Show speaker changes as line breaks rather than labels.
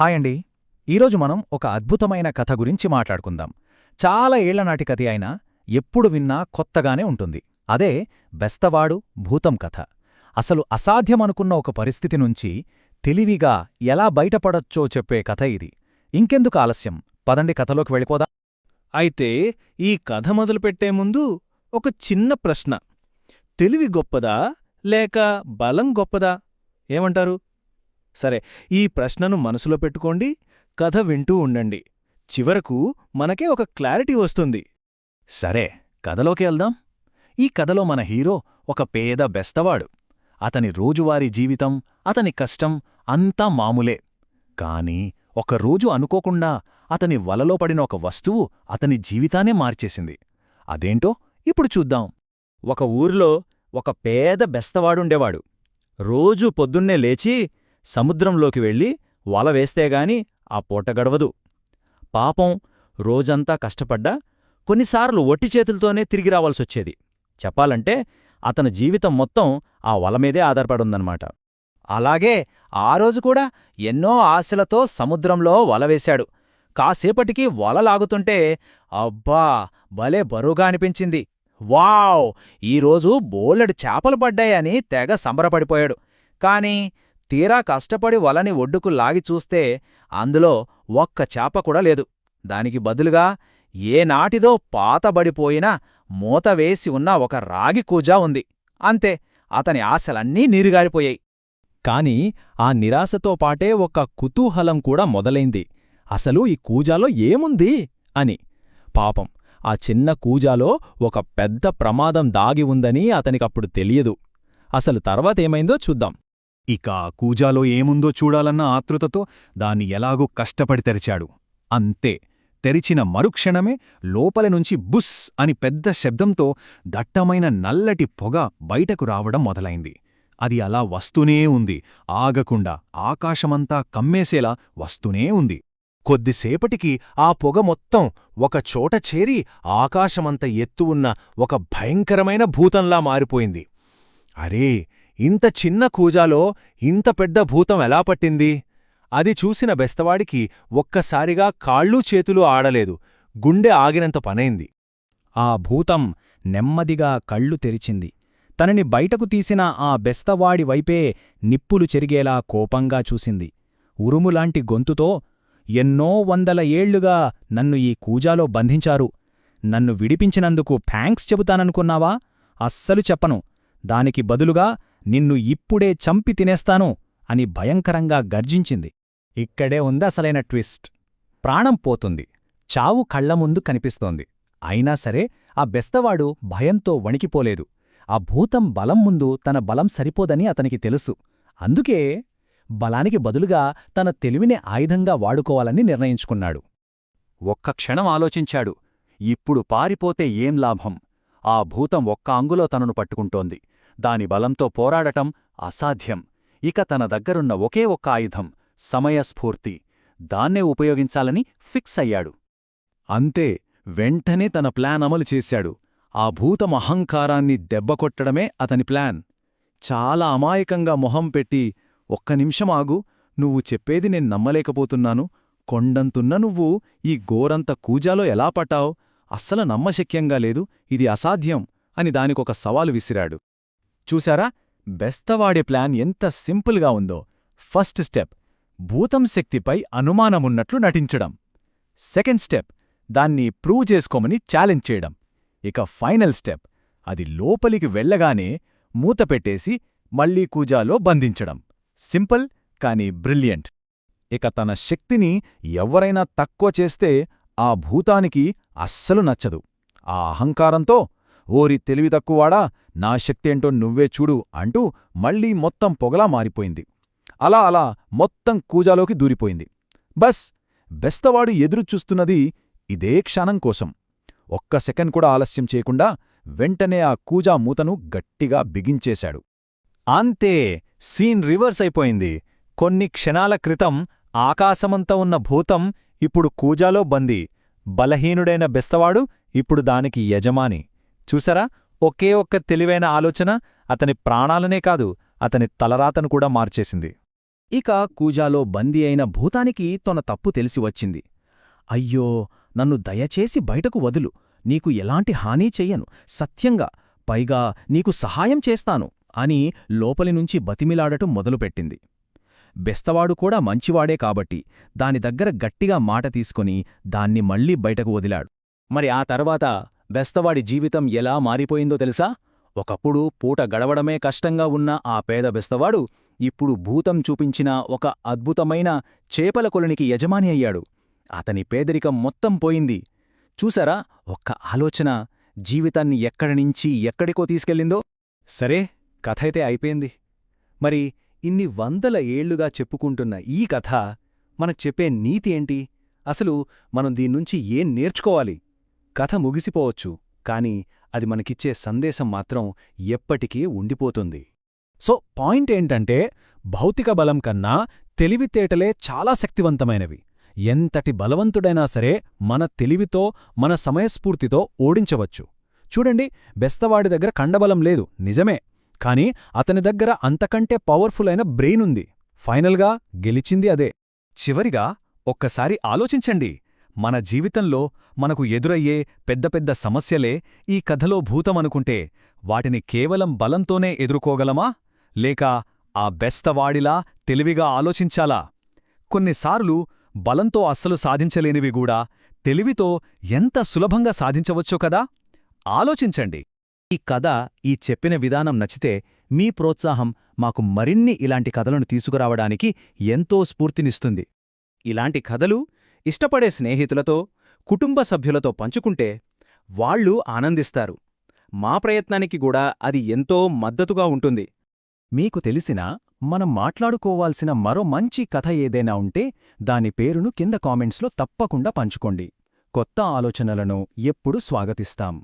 Hi అండి. ఈరోజు మనం ఒక అద్భుతమైన కథ గురించి మాట్లాడుకుందాం. చాలా ఏళ్ళనాటి కథ అయినా ఎప్పుడు విన్నా కొత్తగానే ఉంటుంది. అదే బెస్తవాడు భూతం కథ. అసలు అసాధ్యమనుకున్న ఒక పరిస్థితి నుంచి తెలివిగా ఎలా బయటపడొచ్చో చెప్పే కథ ఇది. ఇంకెందుకు ఆలస్యం? పదండి కథలోకి వెళ్ళిపోదాం.
అయితే ఈ కథ మొదలుపెట్టే ముందు ఒక చిన్న ప్రశ్న. తెలివి గొప్పదా? లేక బలం గొప్పదా? ఏమంటారు? సరే ఈ ప్రశ్నను మనసులో పెట్టుకోండి కథ వింటూ ఉండండి. చివరకు మనకే ఒక క్లారిటీ వస్తుంది.
సరే కథలోకి వెళ్దాం. ఈ కథలో మన హీరో ఒక పేద బెస్తవాడు. అతని రోజువారీ జీవితం అతని కష్టం అంతా మామూలే. కాని ఒకరోజు అనుకోకుండా అతని వలలో పడిన ఒక వస్తువు అతని జీవితానే మార్చేసింది. అదేంటో ఇప్పుడు చూద్దాం.
ఒక ఊరిలో ఒక పేద బెస్తవాడుండేవాడు. రోజూ పొద్దున్నే లేచి సముద్రంలోకి వెళ్ళి వల వేస్తేగాని ఆ పూట గడవదు. పాపం రోజంతా కష్టపడ్డా కొన్నిసార్లు ఒట్టి చేతులతోనే తిరిగి రావాల్సొచ్చేది. చెప్పాలంటే అతని జీవితం మొత్తం ఆ వలమీదే ఆధారపడుందన్నమాట.
అలాగే ఆ రోజు కూడా ఎన్నో ఆశలతో సముద్రంలో వల వేశాడు. కాసేపటికి వల లాగుతుంటే అబ్బా భలే బరువుగా అనిపించింది. వావ్! ఈరోజు బోలెడు చేపలు పడ్డాయని తెగ సంబరపడిపోయాడు. కాని తీరా కష్టపడి వలని ఒడ్డుకు లాగి చూస్తే అందులో ఒక్క చేప కూడా లేదు. దానికి బదులుగా ఏనాటిదో పాతబడిపోయిన మూతవేసి ఉన్న ఒక రాగి కూజా ఉంది. అంతే అతని ఆశలన్నీ నీరుగారిపోయాయి.
కాని ఆ నిరాశతో పాటే ఒక కుతూహలం కూడా మొదలైంది. అసలు ఈ కూజాలో ఏముంది? అని. పాపం ఆ చిన్న కూజాలో ఒక పెద్ద ప్రమాదం దాగి ఉందని అతనికప్పుడు తెలియదు. అసలు తర్వాతేమైందో చూద్దాం.
ఇక ఆ కూజాలో ఏముందో చూడాలన్న ఆతృతతో దాన్ని ఎలాగూ కష్టపడి తెరిచాడు. అంతే తెరిచిన మరుక్షణమే లోపలి నుంచి బుస్ అని పెద్ద శబ్దంతో దట్టమైన నల్లటి పొగ బయటకు రావడం మొదలైంది. అది అలా వస్తూనే ఉంది ఆగకుండా ఆకాశమంతా కమ్మేసేలా వస్తూనే ఉంది.
కొద్దిసేపటికి ఆ పొగ మొత్తం ఒకచోట చేరి ఆకాశమంత ఎత్తు ఉన్న ఒక భయంకరమైన భూతంలా మారిపోయింది. అరే ఇంత చిన్న కూజాలో ఇంత పెద్ద భూతం ఎలా పట్టింది? అది చూసిన బెస్తవాడికి ఒక్కసారిగా కాళ్ళూ చేతులూ ఆడలేదు. గుండె ఆగినంత పనైంది.
ఆ భూతం నెమ్మదిగా కళ్ళు తెరిచింది. తనని బయటకు తీసిన ఆ బెస్తవాడి వైపే నిప్పులు చెరిగేలా కోపంగా చూసింది. ఉరుములాంటి గొంతుతో ఎన్నో వందల ఏళ్ళుగా నన్ను ఈ కూజాలో బంధించారు. నన్ను విడిపించినందుకు థ్యాంక్స్ చెబుతాననుకున్నావా? అస్సలు చెప్పను. దానికి బదులుగా నిన్ను ఇప్పుడే చంపి తినేస్తాను అని భయంకరంగా గర్జించింది. ఇక్కడే ఉందసలైన ట్విస్ట్. ప్రాణం పోతుంది. చావు కళ్ళముందు కనిపిస్తోంది. అయినా సరే ఆ బెస్తవాడు భయంతో వణికిపోలేదు. ఆ భూతం బలం ముందు తన బలం సరిపోదని అతనికి తెలుసు. అందుకే బలానికి బదులుగా తన తెలివిని ఆయుధంగా వాడుకోవాలని నిర్ణయించుకున్నాడు.
ఒక్క క్షణం ఆలోచించాడు. ఇప్పుడు పారిపోతే ఏం లాభం? ఆ భూతం ఒక్క అంగులో తనను పట్టుకుంటోంది. దాని బలంతో పోరాడటం అసాధ్యం. ఇక తన దగ్గరున్న ఒకే ఒక్క ఆయుధం సమయస్ఫూర్తి. దాన్నే ఉపయోగించాలని ఫిక్స్ అయ్యాడు.
అంతే వెంటనే తన ప్లాన్ అమలు చేశాడు. ఆ భూతమహంకారాన్ని దెబ్బకొట్టడమే అతని ప్లాన్. చాలా అమాయకంగా మొహం పెట్టి ఒక్క నిమిషం ఆగు నువ్వు చెప్పేది నేను నమ్మలేకపోతున్నాను. కొండంతున్న నువ్వు ఈ గోరంత కూజాలో ఎలా పట్టావు? అస్సలు నమ్మశక్యంగా లేదు ఇది అసాధ్యం అని దానికొక సవాలు విసిరాడు. చూశారా? బెస్తవాడే ప్లాన్ ఎంత సింపుల్గా ఉందో. ఫస్ట్ స్టెప్ భూతం శక్తిపై అనుమానమున్నట్లు నటించడం. సెకండ్ స్టెప్ దాన్ని ప్రూవ్ చేసుకోమని ఛాలెంజ్ చేయడం. ఇక ఫైనల్ స్టెప్ అది లోపలికి వెళ్ళగానే మూతపెట్టేసి మళ్ళీ కూజాలో బంధించడం. సింపుల్ కాని బ్రిలియంట్. ఇక తన శక్తిని ఎవరైనా తక్కువ చేస్తే ఆ భూతానికి అస్సలు నచ్చదు. ఆ అహంకారంతో ఓరి తెలివి తక్కువాడా? నా శక్తేంటో నువ్వే చూడు అంటూ మళ్ళీ మొత్తం పొగలా మారిపోయింది. అలా అలా మొత్తం కూజాలోకి దూరిపోయింది. బస్! బెస్తవాడు ఎదురుచూస్తున్నది ఇదే క్షణం కోసం. ఒక్క సెకండ్ కూడా ఆలస్యం చేయకుండా వెంటనే ఆ కూజా మూతను గట్టిగా బిగించేశాడు.
అంతే! సీన్ రివర్స్ అయిపోయింది. కొన్ని క్షణాల క్రితం ఆకాశమంతా ఉన్న భూతం ఇప్పుడు కూజాలో బందీ. బలహీనుడైన బెస్తవాడు ఇప్పుడు దానికి యజమాని. చూసరా? ఒకే ఒక్క తెలివైన ఆలోచన అతని ప్రాణాలనే కాదు అతని తలరాతను కూడా మార్చేసింది. ఇక కూజాలో బందీ అయిన భూతానికి తన తప్పు తెలిసి వచ్చింది. అయ్యో నన్ను దయచేసి బయటకు వదులు. నీకు ఎలాంటి హానీ చెయ్యను. సత్యంగా పైగా నీకు సహాయం చేస్తాను అని లోపలి నుంచి బతిమిలాడటం మొదలుపెట్టింది. బెస్తవాడు కూడా మంచివాడే కాబట్టి దాని దగ్గర గట్టిగా మాట తీసుకుని దాన్ని మళ్ళీ బయటకు వదిలాడు.
మరి ఆ తర్వాత బెస్తవాడి జీవితం ఎలా మారిపోయిందో తెలుసా? ఒకప్పుడు పూట గడవడమే కష్టంగా ఉన్న ఆ పేద బెస్తవాడు ఇప్పుడు భూతం చూపించిన ఒక అద్భుతమైన చేపల కొలనికి యజమాని అయ్యాడు. అతని పేదరికం మొత్తం పోయింది. చూసారా? ఒక్క ఆలోచన జీవితాన్ని ఎక్కడి నుంచి ఎక్కడికో తీసుకెళ్ళిందో? సరే కథ అయితే అయిపోయింది. మరి ఇన్ని వందల ఏళ్ళుగా చెప్పుకుంటున్న ఈ కథ మనకు చెప్పే నీతి ఏంటి? అసలు మనం దీన్నుంచి ఏం నేర్చుకోవాలి? కథ ముగిసిపోవచ్చు కాని అది మనకిచ్చే సందేశం మాత్రం ఎప్పటికీ ఉండిపోతుంది.
సో పాయింట్ ఏంటంటే భౌతిక బలం కన్నా తెలివితేటలే చాలా శక్తివంతమైనవి. ఎంతటి బలవంతుడైనా సరే మన తెలివితో మన సమయస్ఫూర్తితో ఓడించవచ్చు. చూడండి బెస్తవాడి దగ్గర కండబలం లేదు నిజమే. కాని అతని దగ్గర అంతకంటే పవర్ఫుల్ అయిన బ్రెయిన్ ఉంది. ఫైనల్గా గెలిచింది అదే.
చివరిగా ఒక్కసారి ఆలోచించండి మన జీవితంలో మనకు ఎదురయ్యే పెద్ద పెద్ద సమస్యలే ఈ కథలో భూతమనుకుంటే వాటిని కేవలం బలంతోనే ఎదుర్కోగలమా? లేక ఆ బెస్తవాడిలా తెలివిగా ఆలోచించాలా? కొన్నిసార్లు బలంతో అస్సలు సాధించలేనివి గూడా తెలివితో ఎంత సులభంగా సాధించవచ్చో కదా? ఆలోచించండి. ఈ కథ ఈ చెప్పిన విధానం నచ్చితే మీ ప్రోత్సాహం మాకు మరిన్ని ఇలాంటి కథలను తీసుకురావడానికి ఎంతో స్ఫూర్తినిస్తుంది. ఇలాంటి కథలు ఇష్టపడే స్నేహితులతో కుటుంబ సభ్యులతో పంచుకుంటే వాళ్ళు ఆనందిస్తారు. మా ప్రయత్నానికి కూడా అది ఎంతో మద్దతుగా ఉంటుంది.
మీకు తెలిసిన మనం మాట్లాడుకోవాల్సిన మరో మంచి కథ ఏదైనా ఉంటే దాని పేరును కింద కామెంట్స్లో తప్పకుండా పంచుకోండి. కొత్త ఆలోచనలను ఎప్పుడూ స్వాగతిస్తాం.